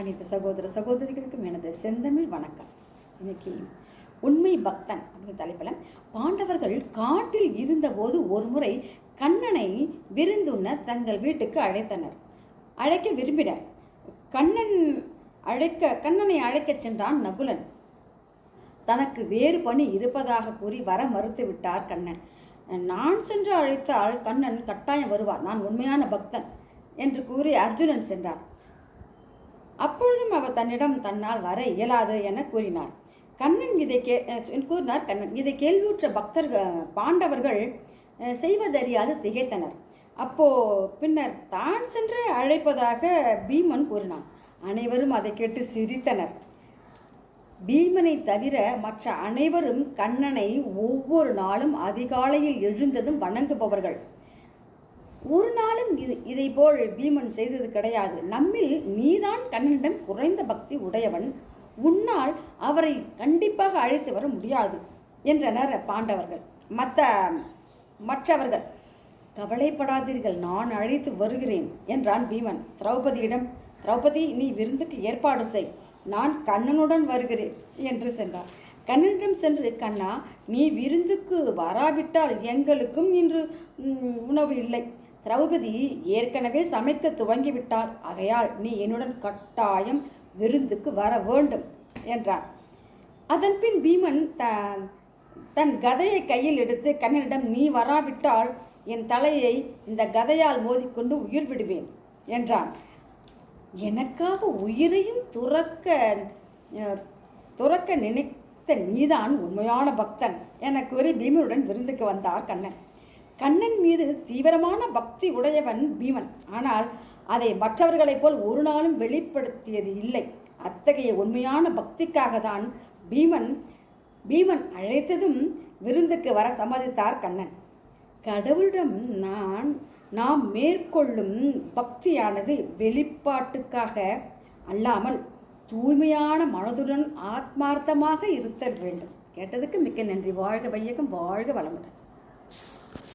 அனைத்து சகோதர சகோதரிகளுக்கும் எனது செந்தமிழ் வணக்கம். இன்னைக்கு உண்மை பக்தன் அப்படிங்கிற தலைப்பில் பாண்டவர்கள் காட்டில் இருந்தபோது ஒரு முறை கண்ணனை விருந்துண்ண தங்கள் வீட்டுக்கு அழைத்தனர். அழைக்க விரும்பினர் கண்ணன் அழைக்க கண்ணனை அழைக்கச் சென்றான் நகுலன். தனக்கு வேறு பணி இருப்பதாக கூறி வர மறுத்து விட்டார் கண்ணன். நான் சென்று அழைத்தால் கண்ணன் கட்டாயம் வருவார். நான் உண்மையான பக்தன் என்று கூறி அர்ஜுனன் சென்றார். அப்பொழுதும் அவர் தன்னிடம் தன்னால் வர இயலாது என கூறினார். கண்ணன் இதை கே கூறினார். கண்ணன் இதை கேள்வியுற்ற பக்தர்கள் பாண்டவர்கள் செய்வதறியாது திகைத்தனர். அப்போ பின்னர் தான் சென்று அழைப்பதாக பீமன் கூறினான். அனைவரும் அதை கேட்டு சிரித்தனர். பீமனை தவிர மற்ற அனைவரும் கண்ணனை ஒவ்வொரு நாளும் அதிகாலையில் எழுந்ததும் வணங்குபவர்கள். ஒரு நாளும் இது இதை போல் பீமன் செய்தது கிடையாது. நம்மில் நீதான் கண்ணனிடம் குறைந்த பக்தி உடையவன். உன்னால் அவரை கண்டிப்பாக அழைத்து வர முடியாது என்றனர் பாண்டவர்கள். மற்ற மற்றவர்கள் கவலைப்படாதீர்கள் நான் அழைத்து வருகிறேன் என்றான் பீமன். திரௌபதியிடம் திரௌபதி நீ விருந்துக்கு ஏற்பாடு செய். நான் கண்ணனுடன் வருகிறேன் என்று சென்றார். கண்ணனிடம் சென்று கண்ணா நீ விருந்துக்கு வராவிட்டால் எங்களுக்கும் இன்று உணவு இல்லை. திரௌபதி ஏற்கனவே சமைக்க துவங்கிவிட்டாள். ஆகையால் நீ என்னுடன் கட்டாயம் விருந்துக்கு வர வேண்டும் என்றார் அதன்பின் பீமன் த தன் கதையை கையில் எடுத்து கண்ணனிடம் நீ வராவிட்டால் என் தலையை இந்த கதையால் மோதிக்கொண்டு உயிர் விடுவேன் என்றான். எனக்காக உயிரையும் துறக்க துறக்க நினைத்த நீதான் உண்மையான பக்தன் என கூறி பீமனுடன் விருந்துக்கு வந்தார் கண்ணன். கண்ணன் மீது தீவிரமான பக்தி உடையவன் பீமன். ஆனால் அதை மற்றவர்களைப் போல் ஒரு நாளும் வெளிப்படுத்தியது இல்லை. அத்தகைய உண்மையான பக்திக்காக தான் பீமன் பீமன் அழைத்ததும் விருந்துக்கு வர சம்மதித்தார் கண்ணன். கடவுளிடம் நான் நாம் மேற்கொள்ளும் பக்தியானது வெளிப்பாட்டுக்காக அல்லாமல் தூய்மையான மனதுடன் ஆத்மார்த்தமாக இருத்தல் வேண்டும். கேட்டதுக்கு மிக்க நன்றி. வாழ்க வையகம் வாழ்க வளமுடன்.